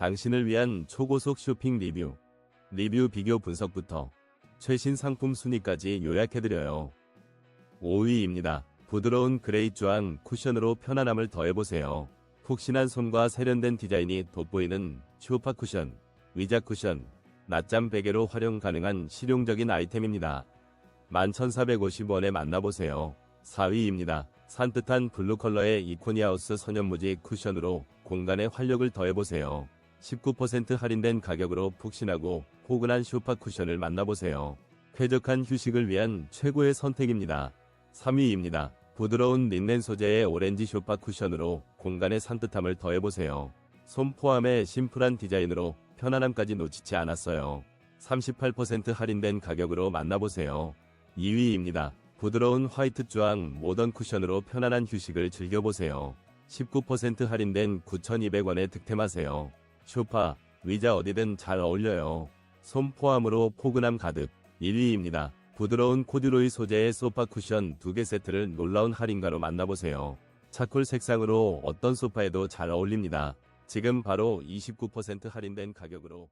당신을 위한 초고속 쇼핑 리뷰, 리뷰 비교 분석부터 최신 상품 순위까지 요약해드려요. 5위입니다. 부드러운 그레이 주황 쿠션으로 편안함을 더해보세요. 푹신한 손과 세련된 디자인이 돋보이는 쇼파 쿠션, 의자 쿠션, 낮잠 베개로 활용 가능한 실용적인 아이템입니다. 11,450원에 만나보세요. 4위입니다. 산뜻한 블루 컬러의 이코니하우스 선현무지 쿠션으로 공간에 활력을 더해보세요. 19% 할인된 가격으로 푹신하고 포근한 쇼파 쿠션을 만나보세요. 쾌적한 휴식을 위한 최고의 선택입니다. 3위입니다. 부드러운 린넨 소재의 오렌지 쇼파 쿠션으로 공간의 산뜻함을 더해보세요. 솜 포함의 심플한 디자인으로 편안함까지 놓치지 않았어요. 38% 할인된 가격으로 만나보세요. 2위입니다. 부드러운 화이트 주황 모던 쿠션으로 편안한 휴식을 즐겨보세요. 19% 할인된 9,200원에 득템하세요. 쇼파, 의자 어디든 잘 어울려요. 솜 포함으로 포근함 가득. 1위입니다. 부드러운 코듀로이 소재의 소파 쿠션 2개 세트를 놀라운 할인가로 만나보세요. 차콜 색상으로 어떤 소파에도 잘 어울립니다. 지금 바로 29% 할인된 가격으로